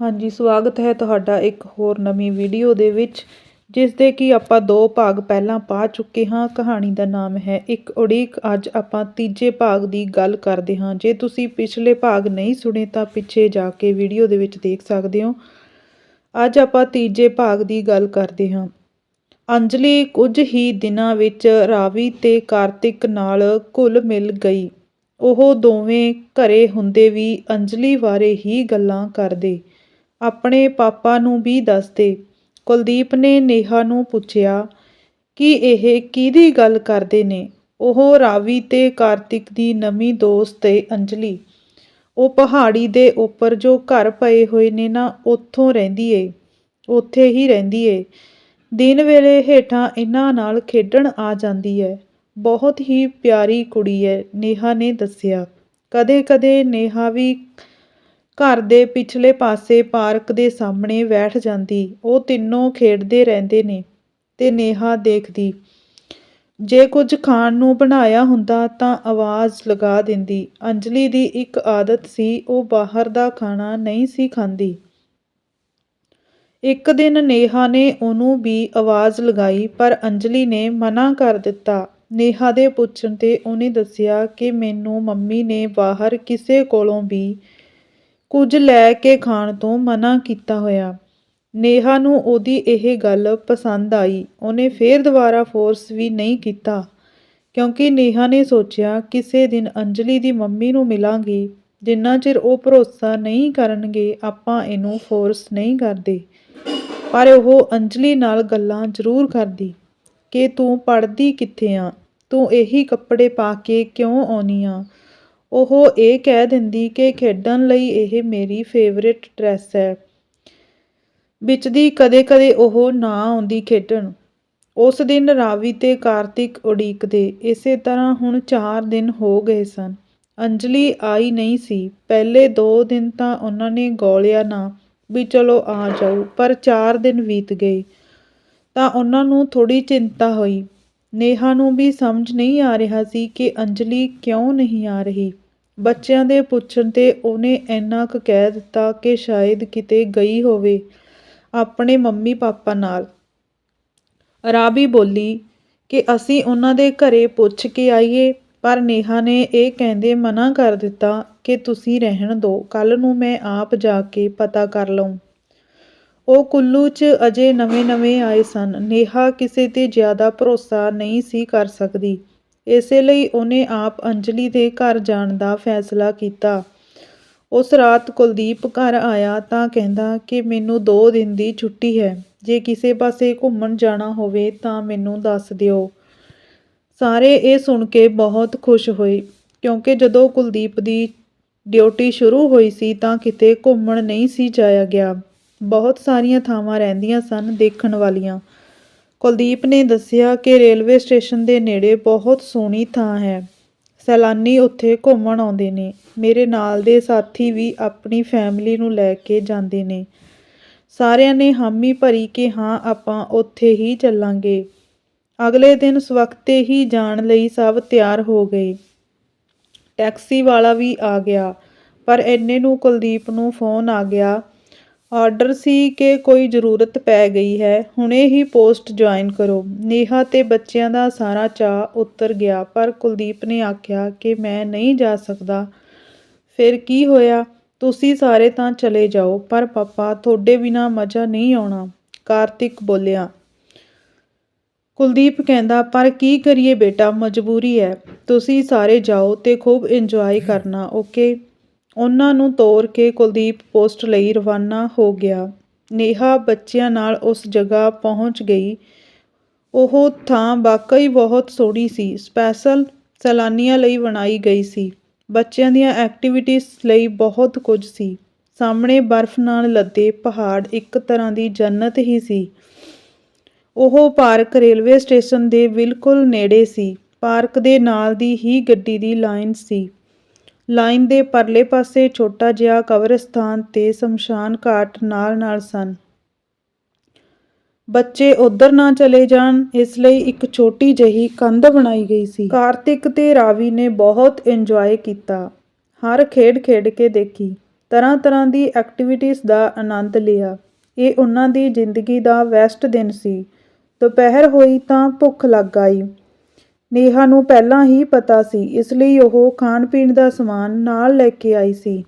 ਹਾਂਜੀ, ਸਵਾਗਤ ਹੈ ਤੁਹਾਡਾ ਇੱਕ ਹੋਰ ਨਵੀਂ ਵੀਡੀਓ ਦੇ ਵਿੱਚ ਜਿਸ ਦੇ ਕਿ ਆਪਾਂ ਦੋ ਭਾਗ ਪਹਿਲਾਂ ਪਾ ਚੁੱਕੇ ਹਾਂ। ਕਹਾਣੀ ਦਾ ਨਾਮ ਹੈ ਇੱਕ ਉਡੀਕ। ਅੱਜ ਆਪਾਂ ਤੀਜੇ ਭਾਗ ਦੀ ਗੱਲ ਕਰਦੇ ਹਾਂ। ਜੇ ਤੁਸੀਂ ਪਿਛਲੇ ਭਾਗ ਨਹੀਂ ਸੁਣੇ, ਤਾਂ ਪਿੱਛੇ ਜਾ ਕੇ ਵੀਡੀਓ ਦੇ ਵਿੱਚ ਦੇਖ ਸਕਦੇ ਹੋ। ਅੱਜ ਆਪਾਂ ਤੀਜੇ ਭਾਗ ਦੀ ਗੱਲ ਕਰਦੇ ਹਾਂ। ਅੰਜਲੀ ਕੁਝ ਹੀ ਦਿਨਾਂ ਵਿੱਚ ਰਾਵੀ ਤੇ ਕਾਰਤਿਕ ਨਾਲ ਘੁਲ ਮਿਲ ਗਈ। ਉਹ ਦੋਵੇਂ ਘਰੇ ਹੁੰਦੇ ਵੀ ਅੰਜਲੀ ਬਾਰੇ ਹੀ ਗੱਲਾਂ ਕਰਦੇ। ਆਪਣੇ ਪਾਪਾ ਨੂੰ ਵੀ ਦੱਸਦੇ। ਕੁਲਦੀਪ ਨੇ ਨੇਹਾ ਨੂੰ ਪੁੱਛਿਆ ਕਿ ਇਹ ਕਿਹਦੀ ਗੱਲ ਕਰਦੇ ਨੇ? ਉਹ ਰਾਵੀ ਤੇ ਕਾਰਤਿਕ ਦੀ ਨਵੀਂ ਦੋਸਤ ਏ ਅੰਜਲੀ। ਉਹ ਪਹਾੜੀ ਦੇ ਉੱਪਰ ਜੋ ਘਰ ਪਏ ਹੋਏ ਨੇ ਨਾ, ਉੱਥੋਂ ਰਹਿੰਦੀ ਏ, ਉੱਥੇ ਹੀ ਰਹਿੰਦੀ ਏ। ਦਿਨ ਵੇਲੇ ਹੇਠਾਂ ਇਹਨਾਂ ਨਾਲ ਖੇਡਣ ਆ ਜਾਂਦੀ ਹੈ ਬਹੁਤ ਹੀ ਪਿਆਰੀ ਕੁੜੀ ਹੈ ਨੇਹਾ ਨੇ ਦੱਸਿਆ। ਕਦੇ-ਕਦੇ ਨੇਹਾ ਵੀ ਘਰ ਦੇ ਪਿਛਲੇ ਪਾਸੇ ਪਾਰਕ ਦੇ ਸਾਹਮਣੇ ਬੈਠ ਜਾਂਦੀ। ਉਹ ਤਿੰਨੋਂ ਖੇਡਦੇ ਰਹਿੰਦੇ ਨੇ ਤੇ ਨੇਹਾ ਦੇਖਦੀ। ਜੇ ਕੁਝ ਖਾਣ ਨੂੰ ਬਣਾਇਆ ਹੁੰਦਾ ਤਾਂ ਆਵਾਜ਼ ਲਗਾ ਦਿੰਦੀ। ਅੰਜਲੀ ਦੀ ਇੱਕ ਆਦਤ ਸੀ, ਉਹ ਬਾਹਰ ਦਾ ਖਾਣਾ ਨਹੀਂ ਸੀ ਖਾਂਦੀ। ਇੱਕ ਦਿਨ ਨੇਹਾ ਨੇ ਉਹਨੂੰ ਵੀ ਆਵਾਜ਼ ਲਗਾਈ, ਪਰ ਅੰਜਲੀ ਨੇ ਮਨਾ ਕਰ ਦਿੱਤਾ। ਨੇਹਾ ਦੇ ਪੁੱਛਣ ਤੇ ਉਹਨੇ ਦੱਸਿਆ ਕਿ ਮੈਨੂੰ ਮੰਮੀ ਨੇ ਬਾਹਰ ਕਿਸੇ ਕੋਲੋਂ ਵੀ ਕੁਝ ਲੈ ਕੇ ਖਾਣ ਤੋਂ ਮਨਾ ਕੀਤਾ ਹੋਇਆ। ਨੇਹਾ ਨੂੰ ਉਹਦੀ ਇਹ ਗੱਲ ਪਸੰਦ ਆਈ। ਉਹਨੇ ਫੇਰ ਦੁਬਾਰਾ ਫੋਰਸ ਵੀ ਨਹੀਂ ਕੀਤਾ, ਕਿਉਂਕਿ ਨੇਹਾ ਨੇ ਸੋਚਿਆ ਕਿਸੇ ਦਿਨ ਅੰਜਲੀ ਦੀ ਮੰਮੀ ਨੂੰ ਮਿਲਾਂਗੀ। ਜਿੰਨਾ ਚਿਰ ਉਹ ਭਰੋਸਾ ਨਹੀਂ ਕਰਨਗੇ, ਆਪਾਂ ਇਹਨੂੰ ਫੋਰਸ ਨਹੀਂ ਕਰਦੇ। ਪਰ ਉਹ ਅੰਜਲੀ ਨਾਲ ਗੱਲਾਂ ਜ਼ਰੂਰ ਕਰਦੀ ਕਿ ਤੂੰ ਪੜ੍ਹਦੀ ਕਿੱਥੇ ਆ? ਤੂੰ ਇਹੀ ਕੱਪੜੇ ਪਾ ਕੇ ਕਿਉਂ ਆਉਣੀ ਆ? ਉਹ ਇਹ ਕਹਿ ਦਿੰਦੀ ਕਿ ਖੇਡਣ ਲਈ ਇਹ ਮੇਰੀ ਫੇਵਰਿਟ ਡਰੈਸ ਹੈ। ਵਿੱਚ ਦੀ ਕਦੇ-ਕਦੇ ਉਹ ਨਾ ਆਉਂਦੀ ਖੇਡਣ। ਉਸ ਦਿਨ ਰਾਵੀ ਤੇ ਕਾਰਤਿਕ ਉਡੀਕਦੇ। ਇਸੇ ਤਰ੍ਹਾਂ ਹੁਣ 4 ਦਿਨ ਹੋ ਗਏ ਸਨ। ਅੰਜਲੀ ਆਈ ਨਹੀਂ ਸੀ। ਪਹਿਲੇ 2 ਦਿਨ ਤਾਂ ਉਹਨਾਂ ਨੇ ਗੋਲਿਆ ਨਾ ਵੀ ਚਲੋ ਆ ਜਾਓ, ਪਰ 4 ਦਿਨ ਬੀਤ ਗਏ। ਤਾਂ ਉਹਨਾਂ ਨੂੰ ਥੋੜੀ ਚਿੰਤਾ ਹੋਈ। ਨੇਹਾ ਨੂੰ ਵੀ ਸਮਝ ਨਹੀਂ ਆ ਰਿਹਾ ਸੀ ਕਿ ਅੰਜਲੀ ਕਿਉਂ ਨਹੀਂ ਆ ਰਹੀ। ਬੱਚਿਆਂ ਦੇ ਪੁੱਛਣ ਤੇ ਉਹਨੇ ਇੰਨਾ ਕੁ ਕਹਿ ਦਿੱਤਾ ਕਿ ਸ਼ਾਇਦ ਕਿਤੇ ਗਈ ਹੋਵੇ ਆਪਣੇ ਮੰਮੀ ਪਾਪਾ ਨਾਲ। ਰਾਬੀ ਬੋਲੀ ਕਿ ਅਸੀਂ ਉਹਨਾਂ ਦੇ ਘਰੇ ਪੁੱਛ ਕੇ ਆਈਏ, ਪਰ ਨੇਹਾ ਨੇ ਇਹ ਕਹਿੰਦੇ ਮਨਾ ਕਰ ਦਿੱਤਾ ਕਿ ਤੁਸੀਂ ਰਹਿਣ ਦਿਓ ਕੱਲ ਨੂੰ ਮੈਂ ਆਪ ਜਾ ਕੇ ਪਤਾ ਕਰ ਲਵਾਂ ਉਹ ਕੁੱਲੂ 'ਚ ਅਜੇ ਨਵੇਂ-ਨਵੇਂ ਆਏ ਸਨ। ਨੇਹਾ ਕਿਸੇ ਤੇ ਜ਼ਿਆਦਾ ਭਰੋਸਾ ਨਹੀਂ ਸੀ ਕਰ ਸਕਦੀ। ਇਸੇ ਲਈ ਉਹਨੇ ਆਪ ਅੰਜਲੀ ਦੇ ਘਰ ਜਾਣ ਦਾ ਫੈਸਲਾ ਕੀਤਾ। ਉਸ ਰਾਤ ਕੁਲਦੀਪ ਘਰ ਆਇਆ ਤਾਂ ਕਹਿੰਦਾ ਕਿ ਮੈਨੂੰ 2 ਦਿਨ ਦੀ ਛੁੱਟੀ ਹੈ। ਜੇ ਕਿਸੇ ਪਾਸੇ ਘੁੰਮਣ ਜਾਣਾ ਹੋਵੇ ਤਾਂ ਮੈਨੂੰ ਦੱਸ ਦਿਓ। ਸਾਰੇ ਇਹ ਸੁਣ ਕੇ ਬਹੁਤ ਖੁਸ਼ ਹੋਏ, ਕਿਉਂਕਿ ਜਦੋਂ ਕੁਲਦੀਪ ਦੀ ਡਿਊਟੀ ਸ਼ੁਰੂ ਹੋਈ ਸੀ ਤਾਂ ਕਿਤੇ ਘੁੰਮਣ ਨਹੀਂ ਸੀ ਜਾਇਆ ਗਿਆ। ਬਹੁਤ ਸਾਰੀਆਂ ਥਾਵਾਂ ਰਹਿੰਦੀਆਂ ਸਨ ਦੇਖਣ ਵਾਲੀਆਂ। ਕੁਲਦੀਪ ਨੇ ਦੱਸਿਆ ਕਿ ਰੇਲਵੇ ਸਟੇਸ਼ਨ ਦੇ ਨੇੜੇ ਬਹੁਤ ਸੋਹਣੀ ਥਾਂ ਹੈ। ਸੈਲਾਨੀ ਉੱਥੇ ਘੁੰਮਣ ਆਉਂਦੇ ਨੇ। ਮੇਰੇ ਨਾਲ ਦੇ ਸਾਥੀ ਵੀ ਆਪਣੀ ਫੈਮਿਲੀ ਨੂੰ ਲੈ ਕੇ ਜਾਂਦੇ ਨੇ। ਸਾਰਿਆਂ ਨੇ ਹਾਮੀ ਭਰੀ ਕਿ ਹਾਂ, ਆਪਾਂ ਉੱਥੇ ਹੀ ਚੱਲਾਂਗੇ। ਅਗਲੇ ਦਿਨ ਸਵਖਤੇ ਹੀ ਜਾਣ ਲਈ ਸਭ ਤਿਆਰ ਹੋ ਗਏ। ਟੈਕਸੀ ਵਾਲਾ ਵੀ ਆ ਗਿਆ, ਪਰ ਇੰਨੇ ਨੂੰ ਕੁਲਦੀਪ ਨੂੰ ਫੋਨ ਆ ਗਿਆ ਆਰਡਰ ਸੀ ਕਿ ਕੋਈ ਜ਼ਰੂਰਤ ਪੈ ਗਈ ਹੈ। ਹੁਣੇ ਹੀ ਪੋਸਟ ਜੁਆਇਨ ਕਰੋ। ਨੇਹਾ ਤੇ ਬੱਚਿਆਂ ਦਾ ਸਾਰਾ ਚਾਅ ਉਤਰ ਗਿਆ, ਪਰ ਕੁਲਦੀਪ ਨੇ ਆਖਿਆ ਕਿ ਮੈਂ ਨਹੀਂ ਜਾ ਸਕਦਾ। ਫਿਰ ਕੀ ਹੋਇਆ? ਤੁਸੀਂ ਸਾਰੇ ਤਾਂ ਚਲੇ ਜਾਓ, ਪਰ ਪਾਪਾ, ਤੁਹਾਡੇ ਬਿਨਾ ਮਜ਼ਾ ਨਹੀਂ ਆਉਣਾ। ਕਾਰਤਿਕ ਬੋਲਿਆ, ਕੁਲਦੀਪ ਕਹਿੰਦਾ, ਪਰ ਕੀ ਕਰੀਏ ਬੇਟਾ, ਮਜਬੂਰੀ ਹੈ। ਤੁਸੀਂ ਸਾਰੇ ਜਾਓ ਤੇ ਖੂਬ ਇੰਜੋਏ ਕਰਨਾ ਓਕੇ ਉਹਨਾਂ ਨੂੰ ਤੋਰ ਕੇ ਕੁਲਦੀਪ ਪੋਸਟ ਲਈ ਰਵਾਨਾ ਹੋ ਗਿਆ। ਨੇਹਾ ਬੱਚਿਆਂ ਨਾਲ ਉਸ ਜਗ੍ਹਾ ਪਹੁੰਚ ਗਈ। ਉਹ ਥਾਂ ਵਾਕਈ ਬਹੁਤ ਸੋਹਣੀ ਸੀ। ਸਪੈਸ਼ਲ ਸੈਲਾਨੀਆਂ ਲਈ ਬਣਾਈ ਗਈ ਸੀ। ਬੱਚਿਆਂ ਦੀਆਂ ਐਕਟੀਵਿਟੀਜ਼ ਲਈ ਬਹੁਤ ਕੁਝ ਸੀ। ਸਾਹਮਣੇ ਬਰਫ਼ ਨਾਲ ਲੱਦੇ ਪਹਾੜ ਇੱਕ ਤਰ੍ਹਾਂ ਦੀ ਜੰਨਤ ਹੀ ਸੀ। ਉਹ ਪਾਰਕ ਰੇਲਵੇ ਸਟੇਸ਼ਨ ਦੇ ਬਿਲਕੁਲ ਨੇੜੇ ਸੀ। ਪਾਰਕ ਦੇ ਨਾਲ ਦੀ ਹੀ ਗੱਡੀ ਦੀ ਲਾਈਨ ਸੀ। ਲਾਈਨ ਦੇ ਪਰਲੇ ਪਾਸੇ ਛੋਟਾ ਜਿਹਾ ਕਬਰਸਤਾਨ ਤੇ ਸ਼ਮਸ਼ਾਨ ਘਾਟ ਨਾਲ-ਨਾਲ ਸਨ। ਬੱਚੇ ਉਧਰ ਨਾ ਚਲੇ ਜਾਣ, ਇਸ ਲਈ ਇੱਕ ਛੋਟੀ ਜਿਹੀ ਕੰਧ ਬਣਾਈ ਗਈ ਸੀ। ਕਾਰਤਿਕ ਤੇ ਰਾਵੀ ਨੇ ਬਹੁਤ ਇੰਜੋਏ ਕੀਤਾ। ਹਰ ਖੇਡ ਖੇਡ ਕੇ ਦੇਖੀ। ਤਰ੍ਹਾਂ ਤਰ੍ਹਾਂ ਦੀ ਐਕਟੀਵਿਟੀਜ਼ ਦਾ ਆਨੰਦ ਲਿਆ। ਇਹ ਉਹਨਾਂ ਦੀ ਜ਼ਿੰਦਗੀ ਦਾ ਬੈਸਟ ਦਿਨ ਸੀ। ਦੁਪਹਿਰ ਹੋਈ ਤਾਂ ਭੁੱਖ ਲੱਗ ਆਈ। ਨੇਹਾ ਨੂੰ ਪਹਿਲਾਂ ਹੀ ਪਤਾ ਸੀ, ਇਸ ਲਈ ਉਹ ਖਾਣ ਪੀਣ ਦਾ ਸਮਾਨ ਨਾਲ ਲੈ ਕੇ ਆਈ ਸੀ।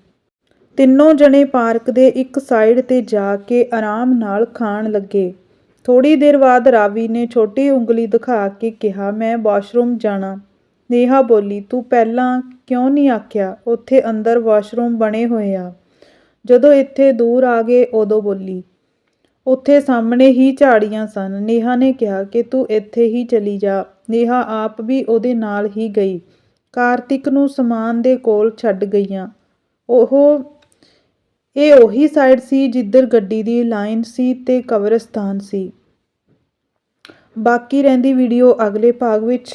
ਤਿੰਨੋਂ ਜਣੇ ਪਾਰਕ ਦੇ ਇੱਕ ਸਾਈਡ ਤੇ ਜਾ ਕੇ ਆਰਾਮ ਨਾਲ ਖਾਣ ਲੱਗੇ। ਥੋੜੀ ਦੇਰ ਬਾਅਦ ਰਾਵੀ ਨੇ ਛੋਟੀ ਉਂਗਲੀ ਦਿਖਾ ਕੇ ਕਿਹਾ, ਮੈਂ ਵਾਸ਼ਰੂਮ ਜਾਣਾ। ਨੇਹਾ ਬੋਲੀ, ਤੂੰ ਪਹਿਲਾਂ ਕਿਉਂ ਨਹੀਂ ਆਖਿਆ? ਉੱਥੇ ਅੰਦਰ ਵਾਸ਼ਰੂਮ ਬਣੇ ਹੋਏ ਆ। ਜਦੋਂ ਇੱਥੇ ਦੂਰ ਆ ਗਏ, ਉਦੋਂ ਬੋਲੀ, ਉੱਥੇ ਸਾਹਮਣੇ ਹੀ ਝਾੜੀਆਂ ਸਨ। ਨੇਹਾ ਨੇ ਕਿਹਾ ਕਿ ਤੂੰ ਇੱਥੇ ਹੀ ਚਲੀ ਜਾ। ਨੇਹਾ ਆਪ ਵੀ ਉਹਦੇ ਨਾਲ ਹੀ ਗਈ। ਕਾਰਤਿਕ ਨੂੰ ਸਮਾਨ ਦੇ ਕੋਲ ਛੱਡ ਗਈਆਂ। ਉਹ, ਇਹ ਉਹੀ ਸਾਈਡ ਸੀ ਜਿੱਧਰ ਗੱਡੀ ਦੀ ਲਾਈਨ ਸੀ ਤੇ ਕਬਰਸਤਾਨ ਸੀ। ਬਾਕੀ ਰਹਿੰਦੀ ਵੀਡੀਓ ਅਗਲੇ ਭਾਗ ਵਿੱਚ।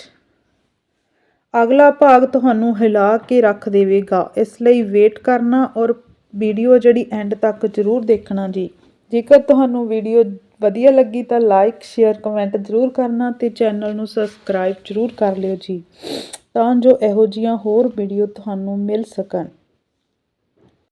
ਅਗਲਾ ਭਾਗ ਤੁਹਾਨੂੰ ਹਿਲਾ ਕੇ ਰੱਖ ਦੇਵੇਗਾ। ਇਸ ਲਈ ਵੇਟ ਕਰਨਾ ਔਰ ਵੀਡੀਓ ਜਿਹੜੀ ਐਂਡ ਤੱਕ ਜ਼ਰੂਰ ਦੇਖਣਾ ਜੀ। ਜੇਕਰ ਤੁਹਾਨੂੰ ਵੀਡੀਓ ਵਧੀਆ ਲੱਗੀ ਤਾਂ ਲਾਈਕ ਸ਼ੇਅਰ ਕਮੈਂਟ ਜ਼ਰੂਰ ਕਰਨਾ ਤੇ ਚੈਨਲ ਨੂੰ ਸਬਸਕ੍ਰਾਈਬ ਜ਼ਰੂਰ ਕਰ ਲਿਓ ਜੀ। ਤਾਂ ਜੋ ਇਹੋ ਜੀਆਂ ਹੋਰ ਵੀਡੀਓ ਤੁਹਾਨੂੰ ਮਿਲ ਸਕਣ।